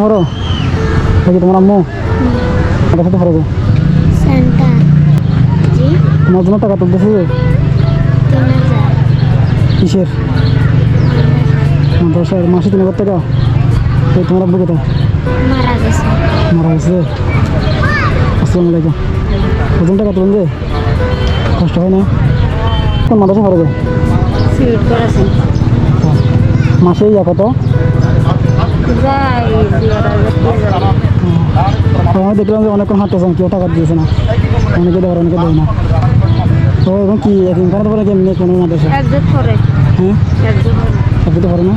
আমার সাথে খরচ সেন্টার জি? তোমার জন্য টাকা তুলতেছে কিসের দশ হাজার। মাসে তিন হাজার টাকা। এই তোমার আব্বু কোথায়? মারা গেছে। আসসালামু আলাইকুম। ওজন টাকা তুলুন যে। কষ্ট হয় না। কোন মাদ্রাসা করেছেন। মাসে ইয়া কত? আমি দেখলাম যে অনেকক্ষণ হাঁটতেছেন কেউ টাকা দিয়েছে না। অনেকে দেওয়ার অনেকে দেয় না। তো এখন কি এখন বলে কি এমনি কোনো মাদ্রাসা হ্যাঁ? করে। আপনি তো পারে না।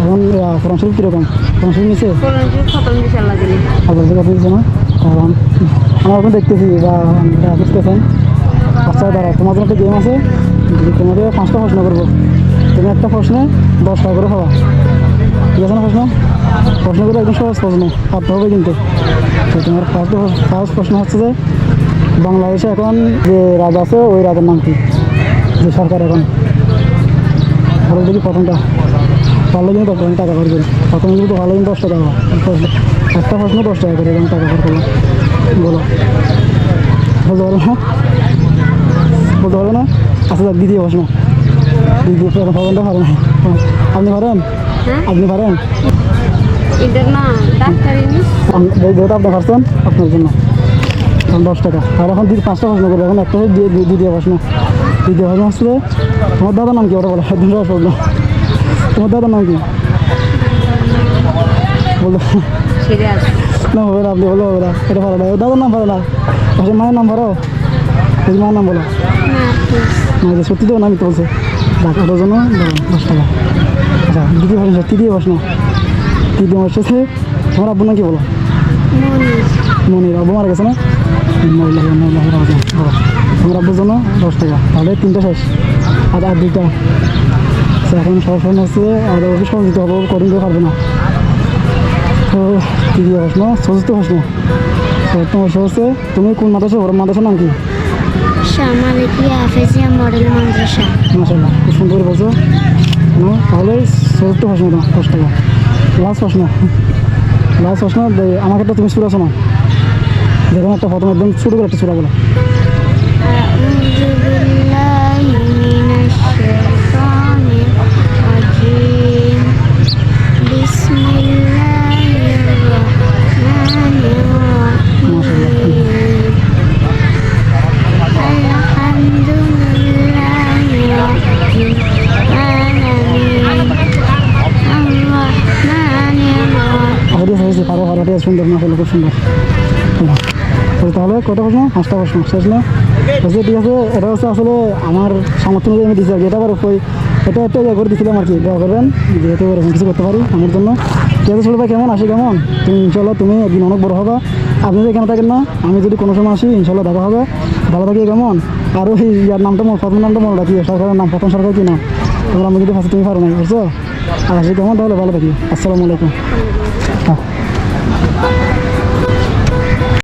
এখন কোরআন শরীফ কীরকম? কোরআন শরীফ দিলে আপনার কাছে দিচ্ছে না। কারণ আমরা এখন দেখতেছি বা বুঝতেছেন। আচ্ছা দাঁড়া তোমার জন্য একটা গেম আছে। তোমাকে পাঁচটা প্রশ্ন করব। তুমি একটা প্রশ্নে দশ টাকা করে খাওয়া ঠিক আছে না প্রশ্ন? প্রশ্নগুলো একদম সহজ প্রশ্ন পারতে হবে কিন্তু। তো তোমার ফার্স্ট ফার্স্ট প্রশ্ন হচ্ছে যে বাংলাদেশে এখন যে রাজা আছে ওই রাজার নাম কি? যে সরকার এখন? ভালো দেখি প্রথমটা। ভালো কিন্তু দশ টাকা করে করি। প্রথমে কিন্তু ভালো কিন্তু দশ টাকা একটা প্রশ্ন দশ টাকা করে এরকম টাকা করে করলাম বলো। বলতে পারো না? বলতে পারো না? আচ্ছা যাক দ্বিতীয় প্রশ্ন। দ্বিতীয় প্রশ্ন প্রথমটা পারে না। আপনি পারেন? হ্যাঁ। আপনি পারেন? এদের না নি। আম- আপনি পারছেন আপনার জন্য। দশ টাকা। আর এখন দ্বিতীয় পাঁচটা প্রশ্ন করব এখন একটা দ্বি- দ্বি- দ্বিতীয় প্রশ্ন। দ্বিতীয় প্রশ্ন তোমার দাদার নাম কি? ওটা বলো সহজ প্রশ্ন তোমার দাদার নাম কি? বলো। না হবে না আপনি বলো হবে না। এটা ভালো না। দাদার নাম ভালো না? পাশে মায়ের নাম ভালো? মায়ের নাম বলো। না মায়ের সত্যি তো নামই তো বলছে। ডাক্তার জন্য দশ টাকা। আচ্ছা দ্বিতীয় প্রশ্ন তৃতীয় প্রশ্ন। তৃতীয় প্রশ্ন হচ্ছে তোমার আব্বুর নাম কি বলো? মনির। আব্বু মারা গেছে না? তোমার আব্বুর জন্য দশ টাকা। তাহলে তিনটা শেষ। আর আর দুইটা। আচ্ছা, এখন সব সময় হচ্ছে আর অফিস সহজ দিতে হবে? কঠিন করে পারবে না। তো তৃতীয় প্রশ্ন চতুর্থ প্রশ্ন। চতুর্থ প্রশ্ন হচ্ছে তুমি কোন মাদ্রাসা পড়ো? মাদ্রাসার নাম কি? মডেল মাদ্রাসা। মাসাল্লাহ খুব সুন্দর বলছো। না তাহলে চতুর্থ প্রশ্ন দশ টাকা। না। লাস্ট প্রশ্ন না আমাকে একটা তুমি সুরা না। যেখানে একটা ফটো একদম ছোটো করে একটা সুরা বলো। হয়েছে পারো পারো এটা খুব সুন্দর। তাহলে কটা প্রশ্ন পাঁচটা প্রশ্ন, শেষ না? হচ্ছে ঠিক আছে। এটা হচ্ছে আসলে আমার সামর্থ্য অনুযায়ী আমি দিচ্ছি আর কি। এটা আবার ওই এটা একটা ইয়ে করে দিচ্ছিলাম আর কি, দোয়া করবেন। যেহেতু এরকম কিছু করতে পারি আমার জন্য। ঠিক আছে ভাই, কেমন? আসি কেমন? তুমি ইনশাল্লাহ তুমি একদিন অনেক বড় হবে। আপনি যদি এখানে থাকেন না, আমি যদি কোনো সময় আসি ইনশাল্লাহ দেখা হবে। ভালো থাকি, কেমন? আর ওই ইয়ার নামটা মোট প্রথম নামটা মনে রাখি, সরকারের নাম, প্রথম সরকার কি নাম তোমরা আমি যদি ফার্স্ট তুমি পারো নাই, বুঝছ? আর আসি কেমন? তাহলে ভালো থাকি। আসসালামু আলাইকুম। হ্যাঁ Thank you.